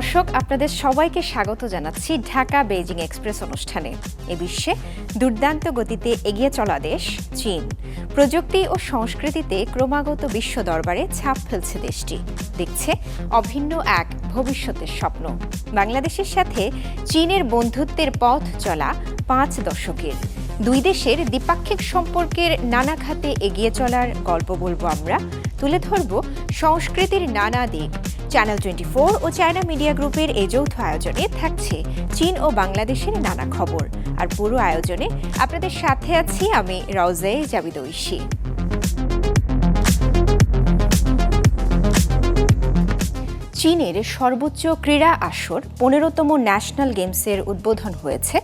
দর্শক, আপনাদের সবাইকে স্বাগত জানাচ্ছি ঢাকা বেইজিং এক্সপ্রেস অনুষ্ঠানে। এ বিশ্বে দুর্দান্ত গতিতে এগিয়ে চলা দেশ চীন। প্রযুক্তি ও সংস্কৃতিতে ক্রমাগত বিশ্ব দরবারে ছাপ ফেলছে দেশটি। দেখছে অভিন্ন এক ভবিষ্যতের স্বপ্ন। বাংলাদেশের সাথে চীনের বন্ধুত্বের পথ চলা পাঁচ দশকের। দুই দেশের দ্বিপাক্ষিক সম্পর্কের নানা খাতে এগিয়ে চলার গল্প বলব আমরা। তুলে ধরব সংস্কৃতির নানা দিক। চ্যানেল টোয়েন্টি ও চায়না মিডিয়া গ্রুপের এই যৌথ আয়োজনে থাকছে চীন ও বাংলাদেশের নানা খবর। আর পুরো আয়োজনে আপনাদের সাথে আছি আমি রওজে জাবিদ ঐশী চীনের সর্বোচ্চ ক্রীড়া আসর পনেরোতম ন্যাশনাল গেমসের উদ্বোধন হয়েছে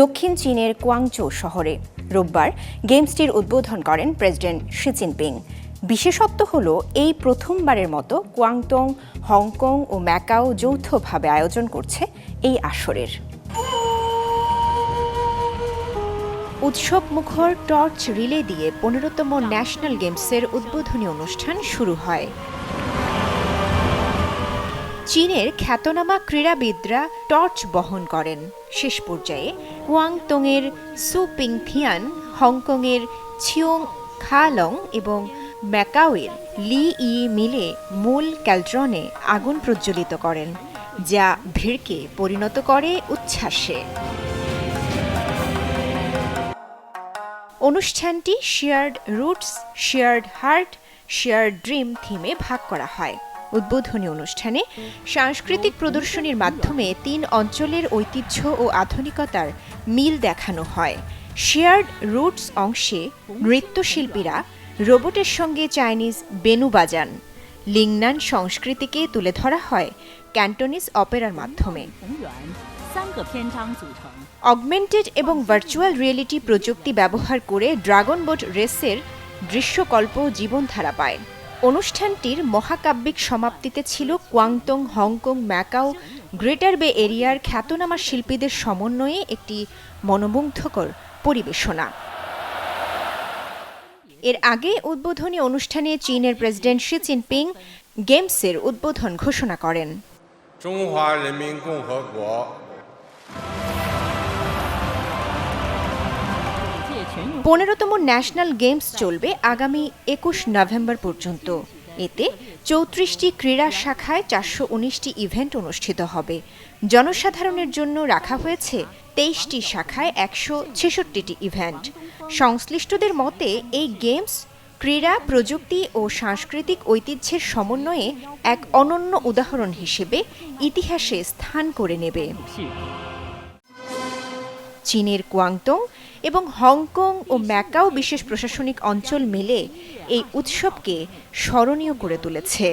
দক্ষিণ চীনের কুয়াংচৌ শহরে। রোববার গেমসটির উদ্বোধন করেন প্রেসিডেন্ট শি জিনপিং। বিশেষত্ব হল এই প্রথমবারের মতো কুয়াংটং, হংকং ও ম্যাকাও যৌথভাবে আয়োজন করছে এই আসরের। উৎসব মুখর টর্চ রিলে দিয়ে পনেরোতম ন্যাশনাল গেমসের উদ্বোধনী অনুষ্ঠান শুরু হয়। চীনের খ্যাতনামা ক্রীড়াবিদরা টর্চ বহন করেন। শেষ পর্যায়ে কুয়াংতংয়ের সু পিংথিয়ান, হংকংয়ের ছিওং খালং এবং ম্যাকাওয়ের লি ই মিলে মূল ক্যালট্রনে আগুন প্রজ্বলিত করেন, যা ভিড়কে পরিণত করে উচ্ছ্বাসে। অনুষ্ঠানটি shared roots, shared heart, shared dream থিমে ভাগ করা হয়। উদ্বোধনী অনুষ্ঠানে সাংস্কৃতিক প্রদর্শনীর মাধ্যমে তিন অঞ্চলের ঐতিহ্য ও আধুনিকতার মিল দেখানো হয়। শেয়ার্ড রুটস অংশে নৃত্যশিল্পীরা রোবটের সঙ্গে চাইনিজ বেনু বাজান লিংনান সংস্কৃতিকে তুলে ধরা হয় ক্যান্টনিস অপেরার মাধ্যমে। অগমেন্টেড এবং ভার্চুয়াল রিয়েলিটি প্রযুক্তি ব্যবহার করে ড্রাগন বোট রেসের দৃশ্যকল্প জীবনধারা পায়। অনুষ্ঠানটির মহাকাব্যিক সমাপ্তিতে ছিল কোয়াংতং, হংকং, ম্যাকাও, গ্রেটার বে এরিয়ার খ্যাতনামা শিল্পীদের সমন্বয়ে একটি মনোমুগ্ধকর পরিবেশনা। এর আগে উদ্বোধনী অনুষ্ঠানে চীনের প্রেসিডেন্ট শি জিনপিং গেমসের উদ্বোধন ঘোষণা করেন। পনেরোতম ন্যাশনাল গেমস চলবে আগামী একুশ নভেম্বর পর্যন্ত। এতে চৌত্রিশটি ক্রীড়া শাখায় চারশো উনিশটি ইভেন্ট অনুষ্ঠিত হবে। জনসাধারণের জন্য রাখা হয়েছে তেইশটি শাখায় একশো ছেষট্টিটি ইভেন্ট। সংশ্লিষ্টদের মতে, এই গেমস ক্রীড়া, প্রযুক্তি ও সাংস্কৃতিক ঐতিহ্যের সমন্বয়ে এক অনন্য উদাহরণ হিসেবে ইতিহাসে স্থান করে নেবে। চীনের কুয়াংতং এবং হংকং ও ম্যাকাও বিশেষ প্রশাসনিক অঞ্চল মিলে এই উৎসবকে স্মরণীয় করে তুলেছে।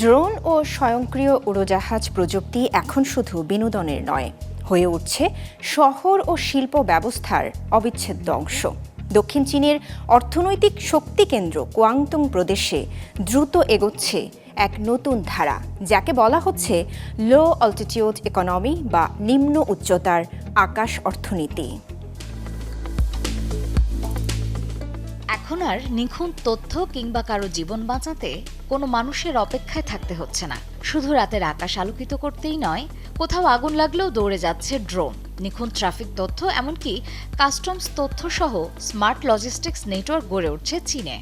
ড্রোন ও স্বয়ংক্রিয় উড়োজাহাজ প্রযুক্তি এখন শুধু বিনোদনের নয়, হয়ে উঠছে শহর ও শিল্প ব্যবস্থার অবিচ্ছেদ্য অংশ। দক্ষিণ চীনের অর্থনৈতিক শক্তি কেন্দ্র কোয়াংতং প্রদেশে দ্রুত এগোচ্ছে এক নতুন ধারা, যাকে বলা হচ্ছে লো অল্টিটিউড ইকোনমি বা নিম্ন উচ্চতার আকাশ অর্থনীতি। এখন আর নিখুঁত তথ্য কিংবা কারও জীবন বাঁচাতে কোনো মানুষের অপেক্ষায় থাকতে হচ্ছে না। শুধু রাতের আকাশ আলোকিত করতেই নয়, কোথাও আগুন লাগলেও দৌড়ে যাচ্ছে ড্রোন। নিখুঁত ট্রাফিক তথ্য, এমনকি কাস্টমস তথ্য সহ স্মার্ট লজিস্টিক্স নেটওয়ার্ক গড়ে উঠছে চীনে।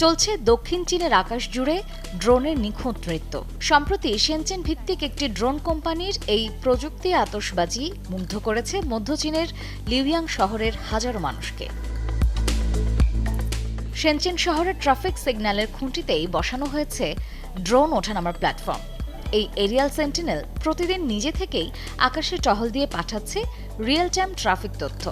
চলছে দক্ষিণ চীনের আকাশ জুড়ে ড্রোনের নিখুঁত নৃত্য। সম্প্রতি সেনচেন ভিত্তিক একটি ড্রোন কোম্পানির এই প্রযুক্তি আতশবাজি মুগ্ধ করেছে মধ্য চীনের লিউয়াং শহরের হাজারো মানুষকে। সেনচেন শহরের ট্রাফিক সিগন্যালের খুঁটিতেই বসানো হয়েছে ড্রোন ওঠানামার প্ল্যাটফর্ম। এই এরিয়াল সেন্টিনেল প্রতিদিন নিজে থেকেই আকাশে টহল দিয়ে পাঠাচ্ছে রিয়েল টাইম ট্রাফিক তথ্য।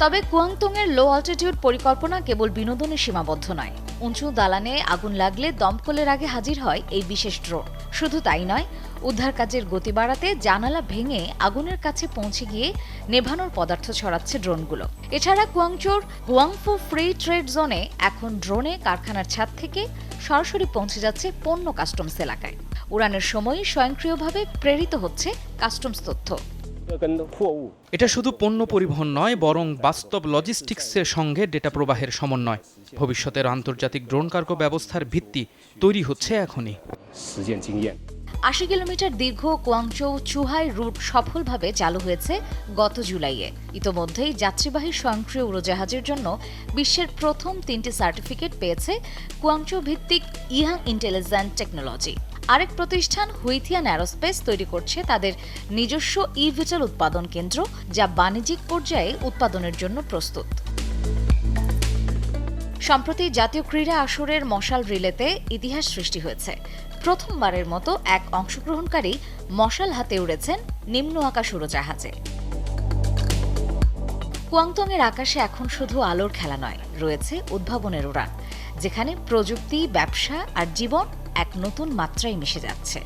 তবে কুয়াংতুংয়ের লো অল্টিটিউড পরিকল্পনা কেবল বিনোদনে সীমাবদ্ধ নয়। উঁচু দালানে আগুন লাগলে দমকলের আগে হাজির হয় এই বিশেষ ড্রোন। শুধু তাই নয়, উদ্ধার কাজের গতি বাড়াতে জানালা ভেঙে আগুনের কাছে পৌঁছে গিয়ে নেভানোর পদার্থ ছড়াচ্ছে ড্রোনগুলো। এছাড়া কুয়াংচোর হুয়াংফু ফ্রি ট্রেড জোনে এখন ড্রোনে কারখানার ছাদ থেকে সরাসরি পৌঁছে যাচ্ছে পণ্য কাস্টমস এলাকায়। উড়ানের সময় স্বয়ংক্রিয়ভাবে প্রেরিত হচ্ছে কাস্টমস তথ্য। এটা শুধু পণ্য পরিবহন নয় বরং বাস্তব লজিস্টিক্সের সঙ্গে ডেটা প্রবাহের সমন্বয়। ভবিষ্যতের আন্তর্জাতিক ড্রোন কার্গো ব্যবস্থার ভিত্তি তৈরি হচ্ছে এখনই। আশি কিলোমিটার দীর্ঘ কোয়াংচৌ চুহাই রুট সফলভাবে চালু হয়েছে গত জুলাইয়ে। ইতোমধ্যেই যাত্রীবাহী স্বয়ংক্রিয় উড়োজাহাজের জন্য বিশ্বের প্রথম তিনটি সার্টিফিকেট পেয়েছে কোয়াংচৌ ভিত্তিক ইয়াং ইন্টেলিজেন্ট টেকনোলজি আরেক প্রতিষ্ঠান হুইথিয়ান অ্যারোস্পেস তৈরি করছে তাদের নিজস্ব ইভিটাল উৎপাদন কেন্দ্র, যা বাণিজ্যিক পর্যায়ে উৎপাদনের জন্য প্রস্তুত। সম্প্রতি জাতীয় ক্রীড়া আসরের মশাল রিলেতে ইতিহাস সৃষ্টি হয়েছে। প্রথমবারের মতো এক অংশগ্রহণকারী মশাল হাতে উড়েছেন নিম্ন আকাশ উড়োজাহাজে। কুয়াংতংয়ের আকাশে এখন শুধু আলোর খেলা নয়, রয়েছে উদ্ভাবনের উড়ান, যেখানে প্রযুক্তি, ব্যবসা আর জীবন এক নতুন মাত্রায় মিশে যাচ্ছে।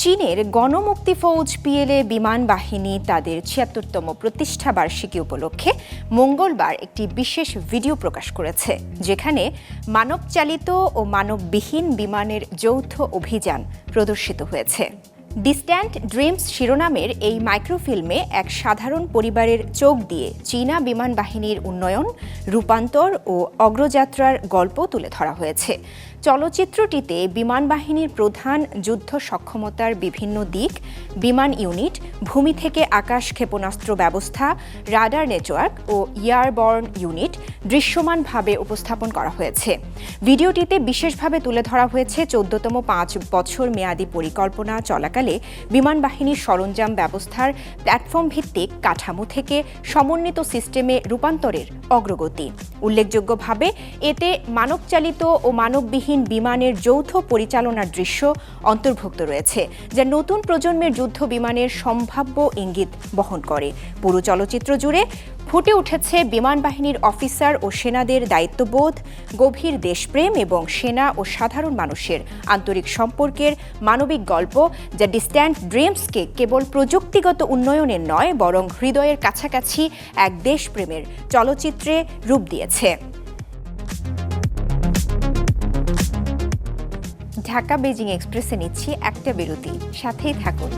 চীনের গণমুক্তি ফৌজ পিএলএ বিমান বাহিনী তাদের ছিয়াত্তরতম প্রতিষ্ঠা বার্ষিকী উপলক্ষে মঙ্গলবার একটি বিশেষ ভিডিও প্রকাশ করেছে, যেখানে মানবচালিত ও মানববিহীন বিমানের যৌথ অভিযান প্রদর্শিত হয়েছে। ডিস্ট্যান্ট ড্রিমস শিরোনামের এই মাইক্রোফিল্মে এক সাধারণ পরিবারের চোখ দিয়ে চীনা বিমান বাহিনীর উন্নয়ন, রূপান্তর ও অগ্রযাত্রার গল্প তুলে ধরা হয়েছে। চলচ্চিত্রটিতে বিমান বাহিনীর প্রধান যুদ্ধ সক্ষমতার বিভিন্ন দিক, বিমান ইউনিট, ভূমি থেকে আকাশ ক্ষেপণাস্ত্র ব্যবস্থা, রাডার নেটওয়ার্ক ও ইয়ারবর্ন ইউনিট দৃশ্যমানভাবে উপস্থাপন করা হয়েছে। ভিডিওটিতে বিশেষভাবে তুলে ধরা হয়েছে চোদ্দতম পাঁচ বছর মেয়াদী পরিকল্পনা চলাকালে বিমান বাহিনীর সরঞ্জাম ব্যবস্থার প্ল্যাটফর্ম ভিত্তিক কাঠামো থেকে সমন্বিত সিস্টেমে রূপান্তরের অগ্রগতি। উল্লেখযোগ্যভাবে, এতে মানবচালিত ও মানববিহীন বিমানের যৌথ পরিচালনার দৃশ্য অন্তর্ভুক্ত রয়েছে, যা নতুন প্রজন্মের যুদ্ধ বিমানের সম্ভাব্য ইঙ্গিত বহন করে। পুরো চলচ্চিত্র জুড়ে ফুটে উঠেছে বিমান বাহিনীর অফিসার ও সেনাদের দায়িত্ববোধ, গভীর দেশপ্রেম এবং সেনা ও সাধারণ মানুষের আন্তরিক সম্পর্কের মানবিক গল্প, যা ডিস্ট্যান্ট ড্রিমসকে কেবল প্রযুক্তিগত উন্নয়নের নয়, বরং হৃদয়ের কাছাকাছি এক দেশপ্রেমের চলচ্চিত্রে রূপ দিয়েছে। ঢাকা বেজিং এক্সপ্রেসে নিচ্ছি একটা বিরতি। সাথেই থাকুন।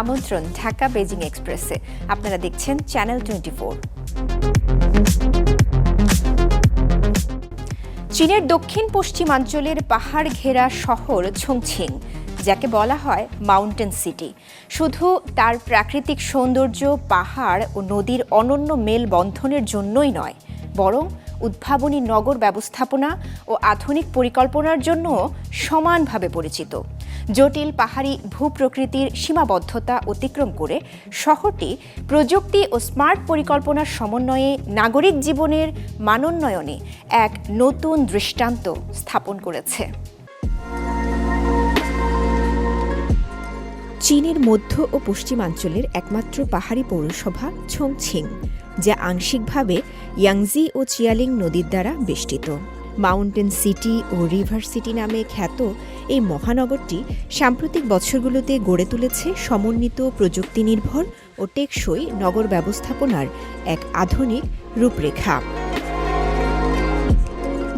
আমন্ত্রণ ঢাকা বেজিং এক্সপ্রেসে। আপনারা দেখছেন চ্যানেল টোয়েন্টি চীনের দক্ষিণ পশ্চিমাঞ্চলের পাহাড় ঘেরা শহর ছংছিং যাকে বলা হয় মাউন্টেন সিটি শুধু তার প্রাকৃতিক সৌন্দর্য, পাহাড় ও নদীর অনন্য মেলবন্ধনের জন্যই নয়, বরং উদ্ভাবনী নগর ব্যবস্থাপনা ও আধুনিক পরিকল্পনার জন্য সমানভাবে পরিচিত। জটিল পাহাড়ি ভূপ্রকৃতির সীমাবদ্ধতা অতিক্রম করে শহরটি প্রযুক্তি ও স্মার্ট পরিকল্পনার সমন্বয়ে নাগরিক জীবনের মানোন্নয়নে এক নতুন দৃষ্টান্ত স্থাপন করেছে। চীনের মধ্য ও পশ্চিমাঞ্চলের একমাত্র পাহাড়ি পৌরসভা ছংছিং, যা আংশিকভাবে ইয়াংজি ও চিয়ালিং নদীর দ্বারা বেষ্টিত। মাউন্টেন সিটি ও রিভার সিটি নামে খ্যাত এই মহানগরটি সাম্প্রতিক বছরগুলোতে গড়ে তুলেছে সমন্বিত প্রযুক্তি নির্ভর ও টেকসই নগর ব্যবস্থাপনার এক আধুনিক রূপরেখা।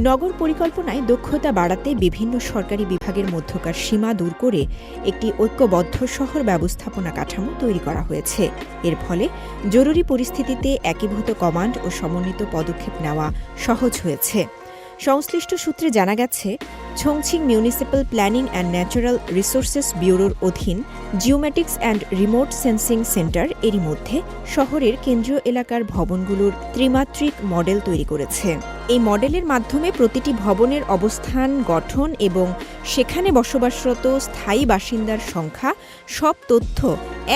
নগর পরিকল্পনায় দক্ষতা বাড়াতে বিভিন্ন সরকারি বিভাগের মধ্যকার সীমা দূর করে একটি ঐক্যবদ্ধ শহর ব্যবস্থাপনা কাঠামো তৈরি করা হয়েছে। এর ফলে জরুরি পরিস্থিতিতে একীভূত কমান্ড ও সমন্বিত পদক্ষেপ নেওয়া সহজ হয়েছে। সংশ্লিষ্ট সূত্রে জানা গেছে, Chongqing municipal planning and natural resources ব্যুরোর অধীন geomatics and remote sensing centre এরই মধ্যে শহরের কেন্দ্রীয় এলাকার ভবনগুলোর ত্রিমাত্রিক মডেল তৈরি করেছে। এই মডেলের মাধ্যমে প্রতিটি ভবনের অবস্থান, গঠন এবং সেখানে বসবাসরত স্থায়ী বাসিন্দার সংখ্যা, সব তথ্য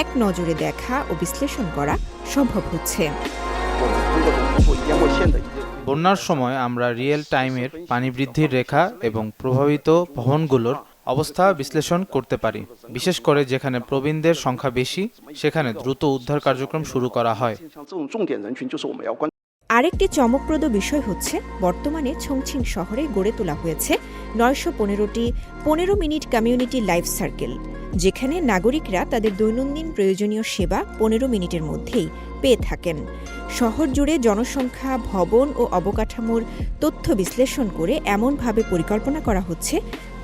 এক নজরে দেখা ও বিশ্লেষণ করা সম্ভব হচ্ছে। বন্যার সময় আমরা রিয়েল টাইমের পানি বৃদ্ধির রেখা এবং প্রভাবিত ভবনগুলোর অবস্থা বিশ্লেষণ করতে পারি, বিশেষ করে যেখানে প্রবীণদের সংখ্যা বেশি, সেখানে দ্রুত উদ্ধার কার্যক্রম শুরু করা হয়। আরেকটি চমকপ্রদ বিষয় হচ্ছে, বর্তমানে ছংছিং শহরে গড়ে তোলা হয়েছে নয়শো পনেরোটি পনেরো মিনিট কমিউনিটি লাইফ সার্কেল যেখানে নাগরিকরা তাদের দৈনন্দিন প্রয়োজনীয় সেবা পনেরো মিনিটের মধ্যেই পেয়ে থাকেন। শহর জুড়ে জনসংখ্যা, ভবন ও অবকাঠামোর তথ্য বিশ্লেষণ করে এমনভাবে পরিকল্পনা করা হচ্ছে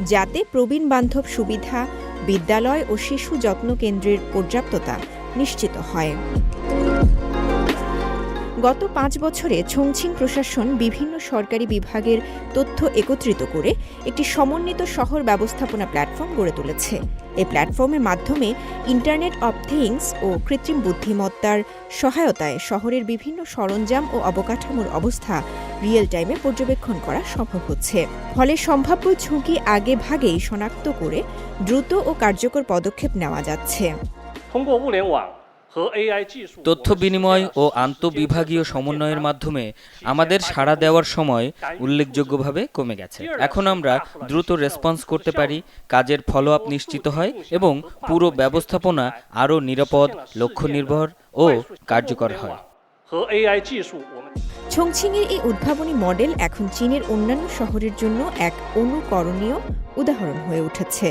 যাতে প্রবীণ বান্ধব সুবিধা, বিদ্যালয় ও শিশু যত্ন কেন্দ্রের পর্যাপ্ততা নিশ্চিত হয়। গত পাঁচ বছরে ছংছিং প্রশাসন বিভিন্ন সরকারি বিভাগের তথ্য একত্রিত করে একটি সমন্বিত শহর ব্যবস্থাপনা প্ল্যাটফর্ম গড়ে তুলেছে এই প্ল্যাটফর্মের মাধ্যমে ইন্টারনেট অব থিংস ও কৃত্রিম বুদ্ধিমত্তার সহায়তায় শহরের বিভিন্ন সরঞ্জাম ও অবকাঠামোর অবস্থা রিয়েল টাইমে পর্যবেক্ষণ করা সম্ভব হচ্ছে ফলে সম্ভাব্য ঝুঁকি আগে ভাগেই শনাক্ত করে দ্রুত ও কার্যকর পদক্ষেপ নেওয়া যাচ্ছে 通过物联网和 AI 技术， তথ্য বিনিময় ও আন্তঃবিভাগীয় সমন্বয়ের মাধ্যমে আমাদের সাড়া দেওয়ার সময় উল্লেখযোগ্যভাবে কমে গেছে। এখন আমরা দ্রুত রেসপন্স করতে পারি কাজের ফলো আপ নিশ্চিত হয় এবং পুরো ব্যবস্থাপনা আরও নিরাপদ লক্ষ্য নির্ভর ও কার্যকর হয়। ছংছিংয়ের এই উদ্ভাবনী মডেল এখন চীনের অন্যান্য শহরের জন্য এক অনুকরণীয় উদাহরণ হয়ে উঠেছে।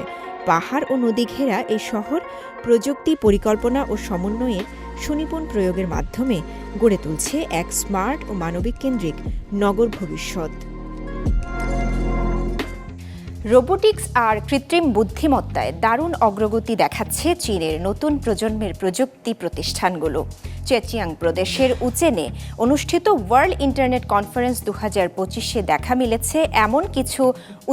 পাহাড় ও নদী ঘেরা এই শহর প্রযুক্তি, পরিকল্পনা ও সমন্বয়ের সুনিপুণ প্রয়োগের মাধ্যমে গড়ে তুলছে এক স্মার্ট ও মানবিক কেন্দ্রিক নগর ভবিষ্যৎ। রোবোটিক্স আর কৃত্রিম বুদ্ধিমত্তায় দারুণ অগ্রগতি দেখাচ্ছে চীনের নতুন প্রজন্মের প্রযুক্তি প্রতিষ্ঠানগুলো। চেচিয়াং প্রদেশের উচেনে অনুষ্ঠিত ওয়ার্ল্ড ইন্টারনেট কনফারেন্স দু হাজার পঁচিশে দেখা মিলেছে এমন কিছু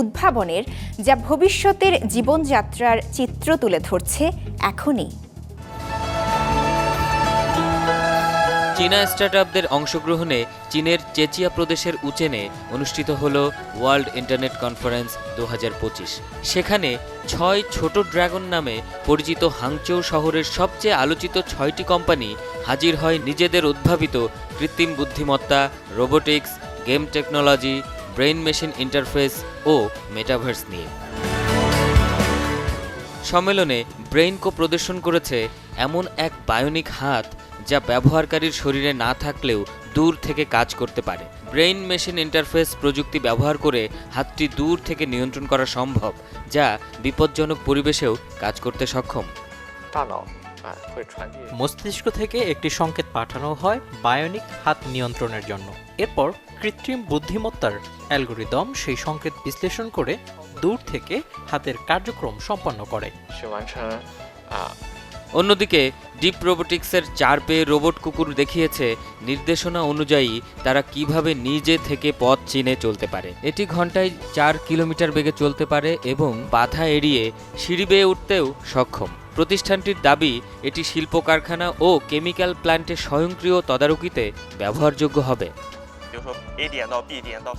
উদ্ভাবনের যা ভবিষ্যতের জীবনযাত্রার চিত্র তুলে ধরছে এখনই। চীনা স্টার্টআপদের অংশগ্রহণে চীনের চেচিয়া প্রদেশের উচেনে অনুষ্ঠিত হল ওয়ার্ল্ড ইন্টারনেট কনফারেন্স দু হাজার পঁচিশ। সেখানে ছয় ছোট ড্রাগন নামে পরিচিত হাংচৌ শহরের সবচেয়ে আলোচিত ছয়টি কোম্পানি হাজির হয় নিজেদের উদ্ভাবিত কৃত্রিম বুদ্ধিমত্তা, robotics, game technology, brain machine interface ও মেটাভার্স নিয়ে। সম্মেলনে ব্রেইনকো প্রদর্শন করেছে এমন এক বায়োনিক হাত যা ব্যবহারকারীর শরীরে না থাকলেও দূর থেকে কাজ করতে পারে। ব্রেইন মেশিন ইন্টারফেস প্রযুক্তি ব্যবহার করে হাতটি দূর থেকে নিয়ন্ত্রণ করা সম্ভব যা বিপজ্জনক পরিবেশেও কাজ করতে সক্ষম। মস্তিষ্ক থেকে একটি সংকেত পাঠানো হয় বায়োনিক হাত নিয়ন্ত্রণের জন্য। এরপর কৃত্রিম বুদ্ধিমত্তার অ্যালগোরিদম সেই সংকেত বিশ্লেষণ করে দূর থেকে হাতের কার্যক্রম সম্পন্ন করে। অন্যদিকে ডিপ রোবোটিক্সের চার পেয়ে রোবট কুকুর দেখিয়েছে নির্দেশনা অনুযায়ী তারা কীভাবে নিজে থেকে পথ চিনে চলতে পারে। এটি ঘন্টায় চার কিলোমিটার বেগে চলতে পারে এবং বাধা এড়িয়ে সিঁড়ি বেয়ে উঠতেও সক্ষম। প্রতিষ্ঠানটির দাবি, এটি শিল্প কারখানা ও কেমিক্যাল প্ল্যান্টে স্বয়ংক্রিয় তদারকিতে ব্যবহারযোগ্য হবে।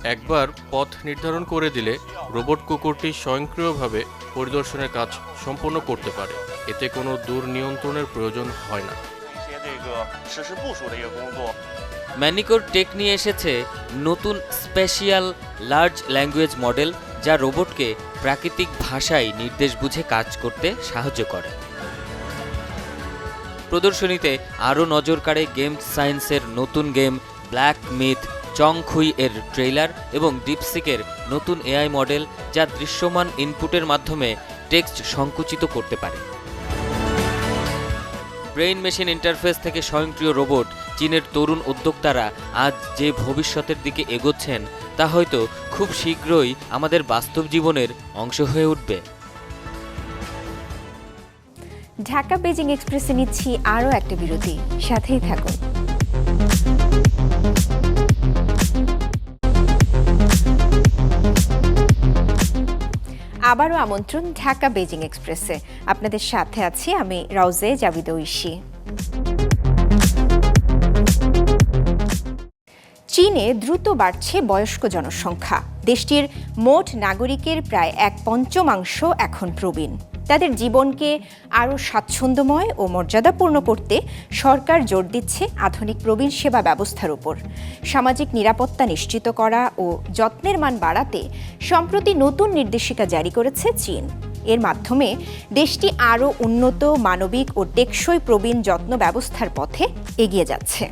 একবার পথ নির্ধারণ করে দিলে রোবট কুকুরটি স্বয়ংক্রিয়ভাবে পরিদর্শনের কাজ সম্পন্ন করতে পারে। এতে কোনো দূর নিয়ন্ত্রণের প্রয়োজন হয় না। ম্যানিকোর টেক নিয়ে এসেছে নতুন স্পেশিয়াল লার্জ ল্যাঙ্গুয়েজ মডেল যা রোবটকে প্রাকৃতিক ভাষায় নির্দেশ বুঝে কাজ করতে সাহায্য করে। প্রদর্শনীতে আরও নজর কাড়ে গেম সায়েন্সের নতুন গেম ব্ল্যাক মিথ চং খুই এর ট্রেইলার এবং ডিপসিকের নতুন এআই মডেল যা দৃশ্যমান ইনপুটের মাধ্যমে টেক্সট সংকুচিত করতে পারে। ব্রেইন মেশিন ইন্টারফেস থেকে স্বয়ংক্রিয় রোবট চীনের তরুণ উদ্যোক্তারা আজ যে ভবিষ্যতের দিকে এগোচ্ছেন, তা হয়তো খুব শীঘ্রই আমাদের বাস্তব জীবনের অংশ হয়ে উঠবে। ঢাকা বেজিং এক্সপ্রেসে নিচ্ছি আরও একটা বিরতি। সাথেই থাকুন। আবারও আমন্ত্রণ ঢাকা বেজিং এক্সপ্রেসে। আপনাদের সাথে আছি আমি রাউজে জাবিদ ঐশী। চীনে দ্রুত বাড়ছে বয়স্ক জনসংখ্যা। দেশটির মোট নাগরিকের প্রায় এক পঞ্চমাংশ এখন প্রবীণ। তাদের জীবনকে আরও স্বাচ্ছন্দ্যময় ও মর্যাদাপূর্ণ করতে সরকার জোর দিচ্ছে আধুনিক প্রবীণ সেবা ব্যবস্থার উপর। সামাজিক নিরাপত্তা নিশ্চিত করা ও যত্নের মান বাড়াতে সম্প্রতি নতুন নির্দেশিকা জারি করেছে চীন। এর মাধ্যমে দেশটি আরও উন্নত, মানবিক ও টেকসই প্রবীণ যত্ন ব্যবস্থার পথে এগিয়ে যাচ্ছে।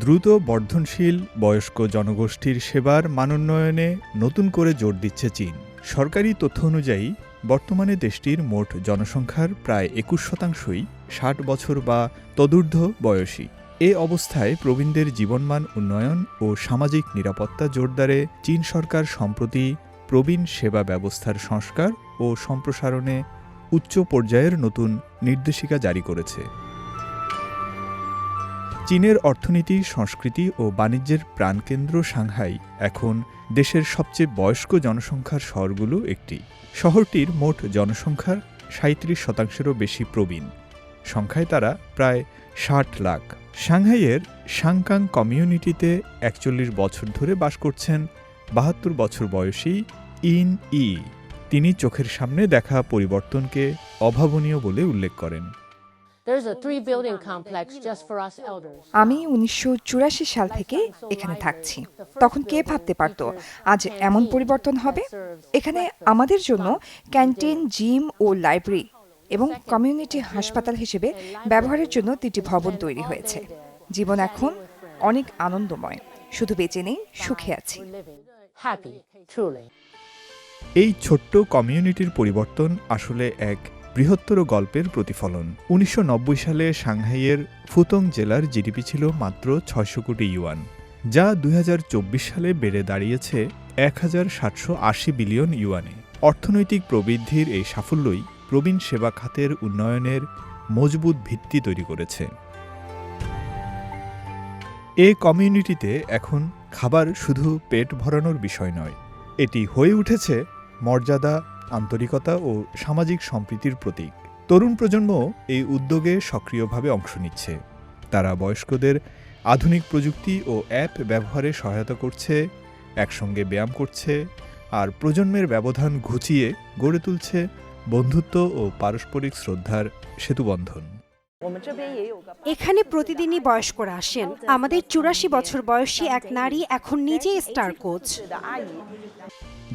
দ্রুত বর্ধনশীল, বয়স্ক জনগোষ্ঠীর সেবার মানোন্নয়নে নতুন করে জোর দিচ্ছে চীন। সরকারি তথ্য অনুযায়ী, বর্তমানে দেশটির মোট জনসংখ্যার প্রায় একুশ শতাংশই ষাট বছর বা তদূর্ধ্ব বয়সী। এ অবস্থায় প্রবীণদের জীবনমান উন্নয়ন ও সামাজিক নিরাপত্তা জোরদারে চীন সরকার সম্প্রতি প্রবীণ সেবা ব্যবস্থার সংস্কার ও সম্প্রসারণে উচ্চ পর্যায়ের নতুন নির্দেশিকা জারি করেছে। চীনের অর্থনীতি, সংস্কৃতি ও বাণিজ্যের প্রাণকেন্দ্র সাংহাই। এখন দেশের সবচেয়ে বয়স্ক জনসংখ্যার শহরগুলো একটি। শহরটির মোট জনসংখ্যার সাঁত্রিশ শতাংশেরও বেশি প্রবীণ। সংখ্যায় তারা প্রায় ষাট লাখ। সাংহাইয়ের সাংকাং কমিউনিটিতে একচল্লিশ বছর ধরে বাস করছেন বাহাত্তর বছর বয়সী ইন ই। তিনি চোখের সামনে দেখা পরিবর্তনকে অভাবনীয় বলে উল্লেখ করেন। আমি উনিশশো চুরাশি সাল থেকে এখানে থাকছি। তখন কে ভাবতে পারত আজ এমন পরিবর্তন হবে? এখানে আমাদের জন্য ক্যান্টিন জিম ও লাইব্রেরি এবং কমিউনিটি হাসপাতাল হিসেবে ব্যবহারের জন্য তিনটি ভবন তৈরি হয়েছে। জীবন এখন অনেক আনন্দময়। শুধু বেঁচে নেই সুখে আছি। এই ছোট্ট কমিউনিটির পরিবর্তন আসলে এক বৃহত্তর গল্পের প্রতিফলন। উনিশশো নব্বই সালে সাংহাইয়ের ফুতং জেলার জিডিপি ছিল মাত্র ছয়শো কোটি ইউয়ান, যা দু হাজার চব্বিশ সালে বেড়ে দাঁড়িয়েছে এক হাজার সাতশো আশি বিলিয়ন ইউয়ানে। অর্থনৈতিক প্রবৃদ্ধির এই সাফল্যই প্রবীণ সেবা খাতের উন্নয়নের মজবুত ভিত্তি তৈরি করেছে। এ কমিউনিটিতে এখন খাবার শুধু পেট ভরানোর বিষয় নয়, এটি হয়ে উঠেছে মর্যাদা আন্তরিকতা ও সামাজিক সম্প্রীতির প্রতীক। তরুণ প্রজন্ম এই উদ্যোগে সক্রিয়ভাবে অংশ নিচ্ছে। তারা বয়স্কদের আধুনিক প্রযুক্তি ও অ্যাপ ব্যবহারে সহায়তা করছে, একসঙ্গে ব্যায়াম করছে আর প্রজন্মের ব্যবধান ঘুচিয়ে গড়ে তুলছে বন্ধুত্ব ও পারস্পরিক শ্রদ্ধার সেতুবন্ধন। এখানে প্রতিদিনই বয়স্করা আসেন। আমাদের চুরাশি বছর বয়সী এক নারী এখন নিজেই স্টার কোচ।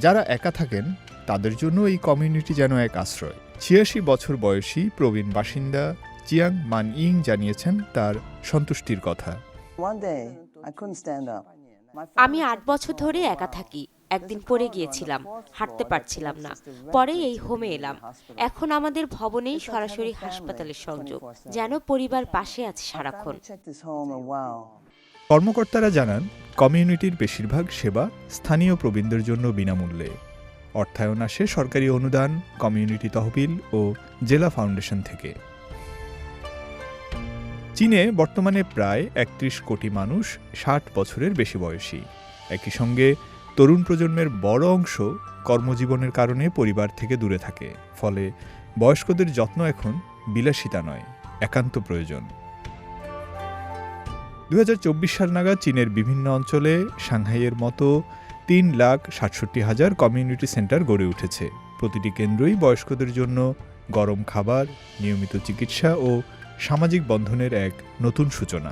যারা একা থাকেন তাদের জন্য এই কমিউনিটি যেন এক আশ্রয়। ছিয়াশি বছর বয়সী প্রবীণ বাসিন্দা চিয়াং মান ইং জানিয়েছেন তার সন্তুষ্টির কথা। আমি আট বছর ধরে একা থাকি। একদিন পড়ে গিয়েছিলাম, হাঁটতে পারছিলাম না। পরে এই হোমে এলাম। এখন আমাদের ভবনেই সরাসরি হাসপাতালের সংযোগ, যেন পরিবার পাশে আছে সারাক্ষণ। কর্মকর্তারা জানান, কমিউনিটির বেশিরভাগ সেবা স্থানীয় প্রবীণদের জন্য বিনামূল্যে। অর্থায়ন আসে সরকারি অনুদান, কমিউনিটি তহবিল ও জেলা ফাউন্ডেশন থেকে। চীনে বর্তমানে প্রায় একত্রিশ কোটি মানুষ ষাট বছরের বেশি বয়সী। একই সঙ্গে তরুণ প্রজন্মের বড় অংশ কর্মজীবনের কারণে পরিবার থেকে দূরে থাকে, ফলে বয়স্কদের যত্ন এখন বিলাসিতা নয়, একান্ত প্রয়োজন। দু হাজার চব্বিশ সাল নাগাদ চীনের বিভিন্ন অঞ্চলে সাংহাইয়ের মতো তিন লাখ সাতষট্টি হাজার কমিউনিটি সেন্টার গড়ে উঠেছে। প্রতিটি কেন্দ্রই বয়স্কদের জন্য গরম খাবার, নিয়মিত চিকিৎসা ও সামাজিক বন্ধনের এক নতুন সূচনা।